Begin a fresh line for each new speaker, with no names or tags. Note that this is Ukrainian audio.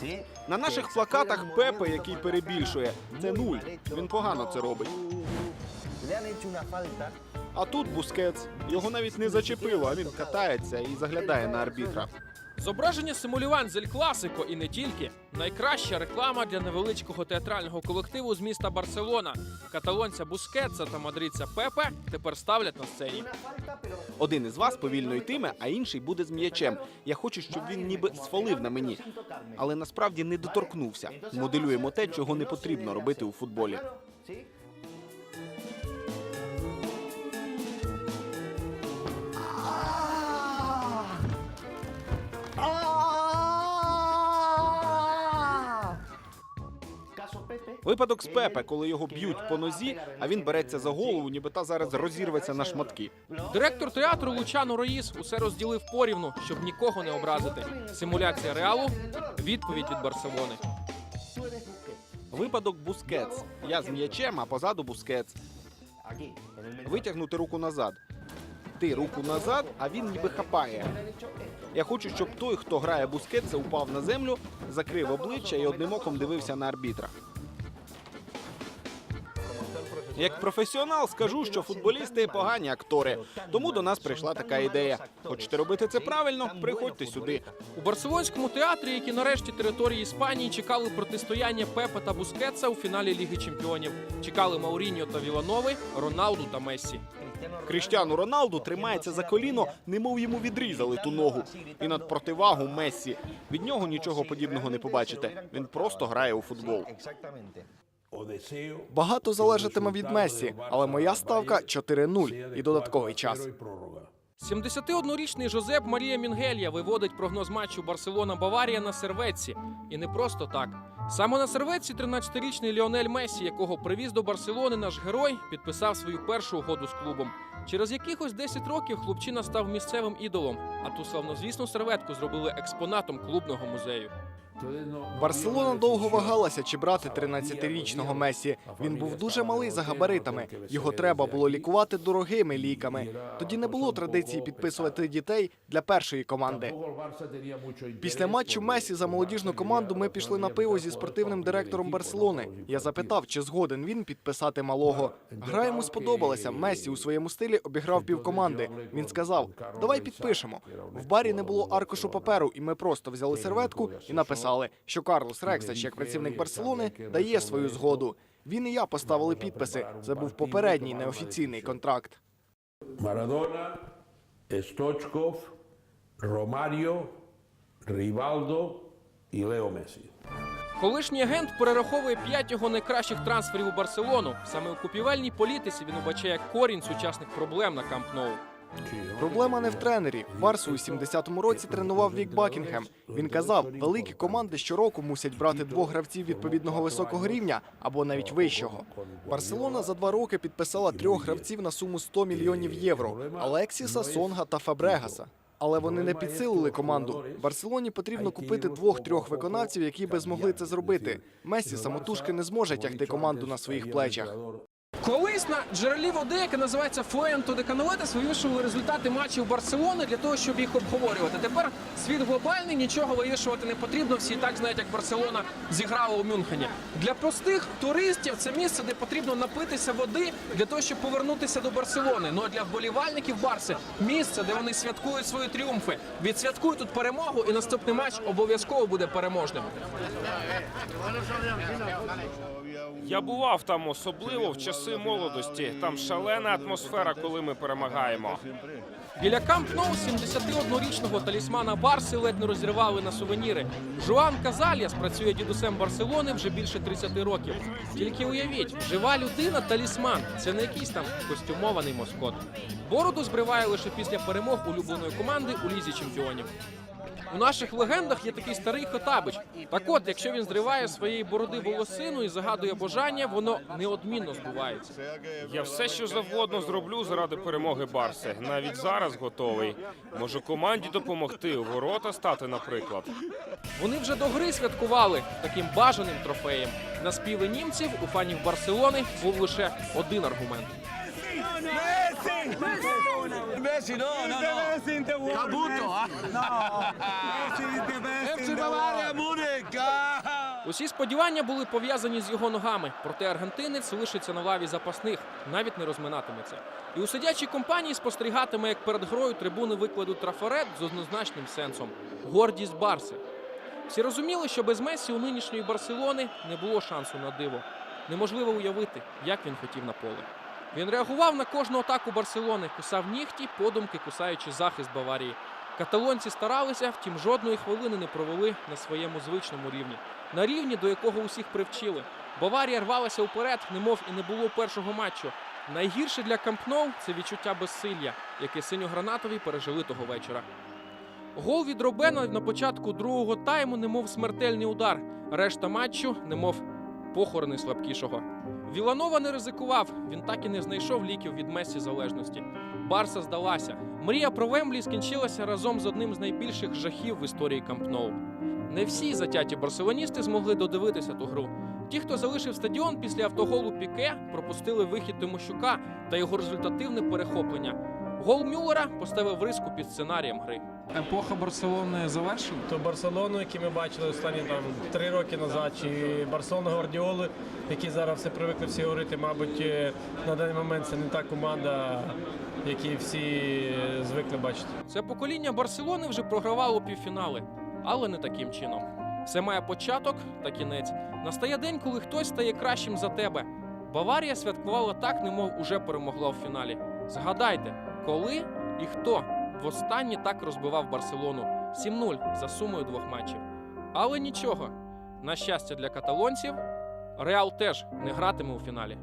¿sí?
На наших плакатах Пепе, який перебільшує, це нуль. Він погано це робить. А тут Бускетс. Його навіть не зачепило, а він катається і заглядає на арбітра.
Зображення симулювань з Ель Класико і не тільки найкраща реклама для невеличкого театрального колективу з міста Барселона. Каталонця Бускетса та мадридця Пепе тепер ставлять на сцені.
Один із вас повільно йтиме, а інший буде з м'ячем. Я хочу, щоб він ніби сфалив на мені, але насправді не доторкнувся. Моделюємо те, чого не потрібно робити у футболі. Випадок з Пепе, коли його б'ють по нозі, а він береться за голову, ніби та зараз розірветься на шматки.
Директор театру Лучано Роїс усе розділив порівну, щоб нікого не образити. Симуляція реалу, відповідь від Барселони.
Випадок Бускетс. Я з м'ячем, а позаду Бускетс. Витягнути руку назад. Ти руку назад, а він ніби хапає. Я хочу, щоб той, хто грає Бускетса, упав на землю, закрив обличчя і одним оком дивився на арбітра. Як професіонал скажу, що футболісти погані актори. Тому до нас прийшла така ідея. Хочете робити це правильно? Приходьте сюди.
У барселонському театрі, як і нарешті території Іспанії, чекали протистояння Пепе та Бускетса у фіналі Ліги Чемпіонів. Чекали Мауріньо та Віланови, Роналду та Мессі.
Кріштіану Роналду тримається за коліно, немов йому відрізали ту ногу. І над противагу Мессі. Від нього нічого подібного не побачите. Він просто грає у футбол.
Багато залежатиме від Месі, але моя ставка 4-0 і додатковий час.
71-річний Жозеп Марія Мінгелья виводить прогноз матчу Барселона-Баварія на серветці. І не просто так. Саме на серветці 13-річний Ліонель Месі, якого привіз до Барселони наш герой, підписав свою першу угоду з клубом. Через якихось 10 років хлопчина став місцевим ідолом, а ту славнозвісну серветку зробили експонатом клубного музею.
Барселона довго вагалася, чи брати 13-річного Месі. Він був дуже малий за габаритами. Його треба було лікувати дорогими ліками. Тоді не було традиції підписувати дітей для першої команди. Після матчу Месі за молодіжну команду ми пішли на пиво зі спортивним директором Барселони. Я запитав, чи згоден він підписати малого. Гра йому сподобалася. Месі у своєму стилі обіграв півкоманди. Він сказав: Давай підпишемо. В барі не було аркушу паперу, і ми просто взяли серветку і написали, що Карлос Рексач, як працівник Барселони, дає свою згоду. Він і я поставили підписи. Це був попередній неофіційний контракт.
Maradona, Stoichkov, Romario, Rivaldo і Лео Мессі.
Колишній агент перераховує п'ять його найкращих трансферів у Барселону. Саме у купівельній політиці він убачає корінь сучасних проблем на Камп Ноу.
Проблема не в тренері. Барсу у 70-му році тренував Вік Бакінгем. Він казав, великі команди щороку мусять брати двох гравців відповідного високого рівня або навіть вищого. Барселона за два роки підписала трьох гравців на суму 100 мільйонів євро: Алексіса, Сонга та Фабрегаса. Але вони не підсилили команду. Барселоні потрібно купити двох-трьох виконавців, які би змогли це зробити. Месі самотужки не зможе тягти команду на своїх плечах.
Колись на джерелі води, яке називається Фуенто де Кануетес, вивішували результати матчів Барселони для того, щоб їх обговорювати. Тепер світ глобальний, нічого вивішувати не потрібно. Всі так знають, як Барселона зіграла у Мюнхені. Для простих туристів це місце, де потрібно напитися води для того, щоб повернутися до Барселони. Ну а для вболівальників Барси місце, де вони святкують свої тріумфи. Відсвяткують тут перемогу, і наступний матч обов'язково буде переможним.
Я бував там особливо в часи молодості. Там шалена атмосфера, коли ми перемагаємо.
Біля Камп Ноу 71-річного талісмана Барси ледь не розірвали на сувеніри. Жуан Казальяс працює дідусем Барселони вже більше 30 років. Тільки уявіть, жива людина талісман. Це не якийсь там костюмований москот. Бороду збриває лише після перемог улюбленої команди у лізі чемпіонів. У наших легендах є такий старий Хотабич. Так от, якщо він зриває своєї бороди волосину і загадує бажання, воно неодмінно збувається.
Я все, що завгодно зроблю заради перемоги Барси. Навіть зараз готовий. Можу команді допомогти у ворота стати, наприклад.
Вони вже до гри святкували таким бажаним трофеєм. На співи німців у фанів Барселони був лише один аргумент.
Messi, no, no, no. best in the world. Caputo, No. Messi is the best in the world.
Усі сподівання були пов'язані з його ногами, проте аргентинець лишиться на лаві запасних, навіть не розминатиметься. І у сидячій компанії спостерігатиме, як перед грою трибуни викладуть трафарет з однозначним сенсом гордість Барси. Всі розуміли, що без Месі у нинішньої Барселони не було шансу на диво. Неможливо уявити, як він хотів на поле. Він реагував на кожну атаку Барселони, кусав нігті, подумки кусаючи захист Баварії. Каталонці старалися, втім жодної хвилини не провели на своєму звичному рівні, на рівні, до якого усіх привчили. Баварія рвалася вперед, немов і не було першого матчу. Найгірше для Кампноу це відчуття безсилля, яке синьогранатові пережили того вечора. Гол від Робена на початку другого тайму, немов смертельний удар. Решта матчу, немов похорони слабкішого. Віланова не ризикував. Він так і не знайшов ліків від Месі залежності. Барса здалася. Мрія про Вемблі скінчилася разом з одним з найбільших жахів в історії Кампноу. Не всі затяті барселоністи змогли додивитися ту гру. Ті, хто залишив стадіон після автоголу Піке, пропустили вихід Тимощука та його результативне перехоплення. Гол Мюллера поставив риску під сценарієм гри.
Епоха Барселони завершена.
То Барселону, який ми бачили останні там три роки назад, чи Барселона Гвардіоли, які зараз все привикли всі говорити, мабуть, е, на даний момент це не та команда, які всі звикли бачити.
Це покоління Барселони вже програвало півфінали, але не таким чином. Все має початок та кінець. Настає день, коли хтось стає кращим за тебе. Баварія святкувала так, немов уже перемогла в фіналі. Згадайте, коли і хто востаннє так розбивав Барселону 7-0 за сумою двох матчів. Але нічого. На щастя для каталонців, Реал теж не гратиме у фіналі.